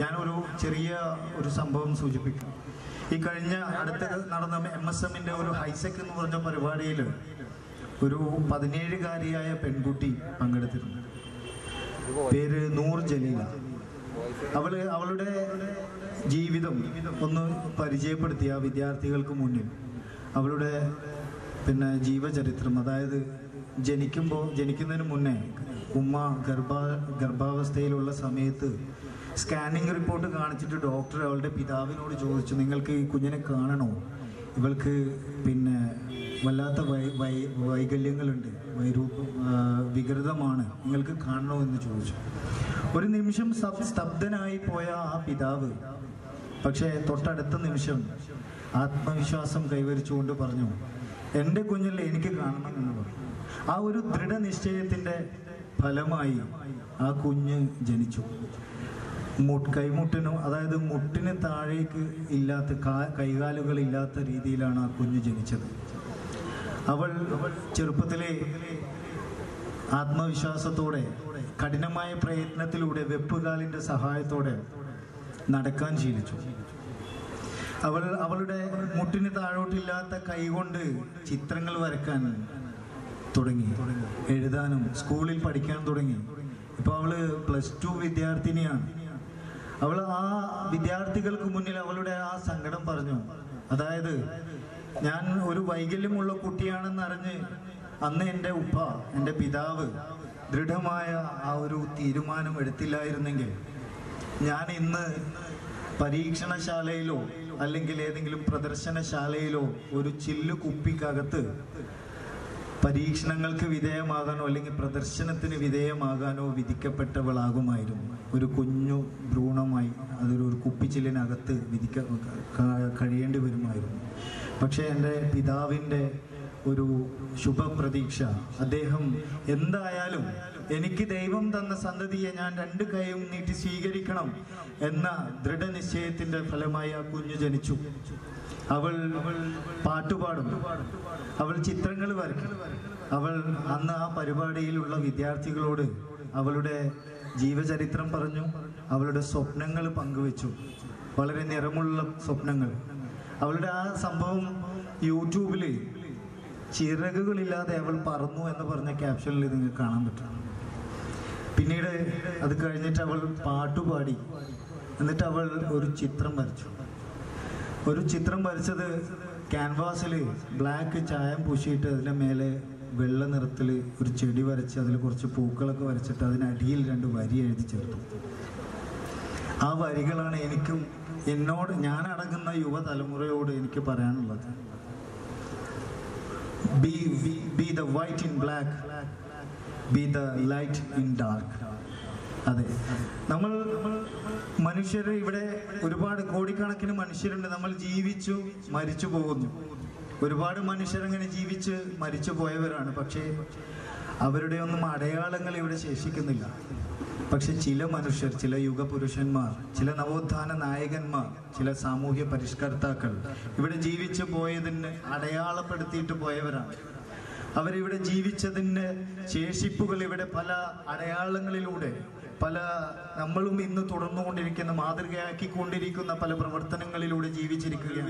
ഞാനൊരു ചെറിയ ഒരു സംഭവം സൂചിപ്പിക്കാം. ഈ കഴിഞ്ഞ അടുത്ത നടന്ന എം എസ് എമ്മിന്റെ ഒരു ഹൈസെക് എന്ന് പറഞ്ഞ പരിപാടിയിൽ ഒരു പതിനേഴുകാരിയായ പെൺകുട്ടി പങ്കെടുത്തിരുന്നു. പേര് നൂർ ജലീല. അവൾ അവളുടെ ജീവിതം ഒന്ന് പരിചയപ്പെടുത്തി ആ വിദ്യാർത്ഥികൾക്ക് മുന്നിൽ അവളുടെ പിന്നെ ജീവചരിത്രം അതായത് ജനിക്കുമ്പോൾ ജനിക്കുന്നതിന് മുന്നേ ഉമ്മ ഗർഭ ഗർഭാവസ്ഥയിലുള്ള സമയത്ത് സ്കാനിങ് റിപ്പോർട്ട് കാണിച്ചിട്ട് ഡോക്ടർ അവളുടെ പിതാവിനോട് ചോദിച്ചു നിങ്ങൾക്ക് ഈ കുഞ്ഞിനെ കാണണോ? ഇവൾക്ക് പിന്നെ വല്ലാത്ത വൈ വൈ വൈകല്യങ്ങളുണ്ട്. വൈരൂപ വികൃതമാണ്. നിങ്ങൾക്ക് കാണണോ? എന്ന് ചോദിച്ചു. ഒരു നിമിഷം സ്തബ്- സ്തബ്ധനായി പോയ ആ പിതാവ് പക്ഷേ തൊട്ടടുത്ത നിമിഷം ആത്മവിശ്വാസം കൈവരിച്ചുകൊണ്ട് പറഞ്ഞു എന്റെ കുഞ്ഞിൽ എനിക്ക് കാണണം എന്ന് പറഞ്ഞു. ആ ഒരു ദൃഢനിശ്ചയത്തിന്റെ ഫലമായി ആ കുഞ്ഞ് ജനിച്ചു. മുട്ട് കൈമുട്ടിനും അതായത് മുട്ടിന് താഴേക്ക് ഇല്ലാത്ത കൈകാലുകൾ ഇല്ലാത്ത രീതിയിലാണ് ആ കുഞ്ഞ് ജനിച്ചത്. അവൾ ചെറുപ്പത്തിലെ ആത്മവിശ്വാസത്തോടെ കഠിനമായ പ്രയത്നത്തിലൂടെ വെപ്പുകാലിന്റെ സഹായത്തോടെ നടക്കാൻ ശീലിച്ചു. അവൾ അവളുടെ മുട്ടിന് താഴോട്ടില്ലാത്ത കൈകൊണ്ട് ചിത്രങ്ങൾ വരക്കാൻ തുടങ്ങി. എഴുതാനും സ്കൂളിൽ പഠിക്കാൻ തുടങ്ങി. ഇപ്പൊ അവൾ പ്ലസ് ടു വിദ്യാർത്ഥിനിയാണ്. അവൾ ആ വിദ്യാർത്ഥികൾക്ക് മുന്നിൽ അവളുടെ ആ സങ്കടം പറഞ്ഞു. അതായത് ഞാൻ ഒരു വൈകല്യമുള്ള കുട്ടിയാണെന്ന് അറിഞ്ഞ് അന്ന് എന്റെ ഉപ്പ എന്റെ പിതാവ് ദൃഢമായ ആ ഒരു തീരുമാനം എടുത്തില്ലായിരുന്നെങ്കിൽ ഞാൻ ഇന്ന് പരീക്ഷണശാലയിലോ അല്ലെങ്കിൽ ഏതെങ്കിലും പ്രദർശനശാലയിലോ ഒരു ചില്ലു കുപ്പിക്കകത്ത് പരീക്ഷണങ്ങൾക്ക് വിധേയമാകാനോ അല്ലെങ്കിൽ പ്രദർശനത്തിന് വിധേയമാകാനോ വിധിക്കപ്പെട്ടവളാകുമായിരുന്നു. ഒരു കുഞ്ഞു ഭ്രൂണമായി അതൊരു കുപ്പിച്ചില്ലിനകത്ത് വിധിക്ക കഴിയേണ്ടി വരുമായിരുന്നു. പക്ഷേ എന്റെ പിതാവിന്റെ ഒരു ശുഭപ്രതീക്ഷ. അദ്ദേഹം എന്തായാലും എനിക്ക് ദൈവം തന്ന സന്തതിയെ ഞാൻ രണ്ട് കൈയും നീട്ടി സ്വീകരിക്കണം എന്ന ദൃഢനിശ്ചയത്തിന്റെ ഫലമായി ആ കുഞ്ഞു ജനിച്ചു. അവൾ പാട്ടുപാടും അവൾ ചിത്രങ്ങൾ വരയ്ക്കും അവൾ അന്ന് ആ പരിപാടിയിലുള്ള വിദ്യാർത്ഥികളോട് അവളുടെ ജീവചരിത്രം പറഞ്ഞു. അവളുടെ സ്വപ്നങ്ങൾ പങ്കുവെച്ചു. വളരെ നിറമുള്ള സ്വപ്നങ്ങൾ. അവളുടെ ആ സംഭവം യൂട്യൂബിൽ ചിറകുകളില്ലാതെ അവൾ പറന്നു എന്ന് പറഞ്ഞ ക്യാപ്ഷനിൽ നിങ്ങൾക്ക് കാണാൻ പറ്റും. പിന്നീട് അത് കഴിഞ്ഞിട്ട് അവൾ പാട്ടുപാടി. എന്നിട്ട് അവൾ ഒരു ചിത്രം വരച്ചു. ഒരു ചിത്രം വരച്ചത് ക്യാൻവാസിൽ ബ്ലാക്ക് ചായം പൂശിയിട്ട് അതിന്റെ മേലെ വെള്ള നിറത്തിൽ ഒരു ചെടി വരച്ച് അതിൽ കുറച്ച് പൂക്കളൊക്കെ വരച്ചിട്ട് അതിനടിയിൽ രണ്ട് വരി എഴുതി ചേർത്തു. ആ വരികളാണ് എനിക്കും എന്നോട് ഞാൻ അടങ്ങുന്ന യുവതലമുറയോട് എനിക്ക് പറയാനുള്ളത്. Be be the white in black, be the light in dark. അതെ. നമ്മൾ മനുഷ്യർ ഇവിടെ ഒരുപാട് കോടിക്കണക്കിന് മനുഷ്യരുണ്ട്. നമ്മൾ ജീവിച്ചു മരിച്ചു പോകുന്നു. ഒരുപാട് മനുഷ്യരങ്ങനെ ജീവിച്ച് മരിച്ചു പോയവരാണ്. പക്ഷേ അവരുടെ ഒന്നും അടയാളങ്ങൾ ഇവിടെ ശേഷിക്കുന്നില്ല. പക്ഷെ ചില മനുഷ്യർ ചില യുഗപുരുഷന്മാർ ചില നവോത്ഥാന നായകന്മാർ ചില സാമൂഹ്യ പരിഷ്കർത്താക്കൾ ഇവിടെ ജീവിച്ചു പോയതിന് അടയാളപ്പെടുത്തിയിട്ട് പോയവരാണ്. അവരിവിടെ ജീവിച്ചതിന്റെ ശേഷിപ്പുകൾ ഇവിടെ പല അടയാളങ്ങളിലൂടെ പല നമ്മളും ഇന്ന് തുടർന്നുകൊണ്ടിരിക്കുന്ന മാതൃകയാക്കിക്കൊണ്ടിരിക്കുന്ന പല പ്രവർത്തനങ്ങളിലൂടെ ജീവിച്ചിരിക്കുകയാണ്.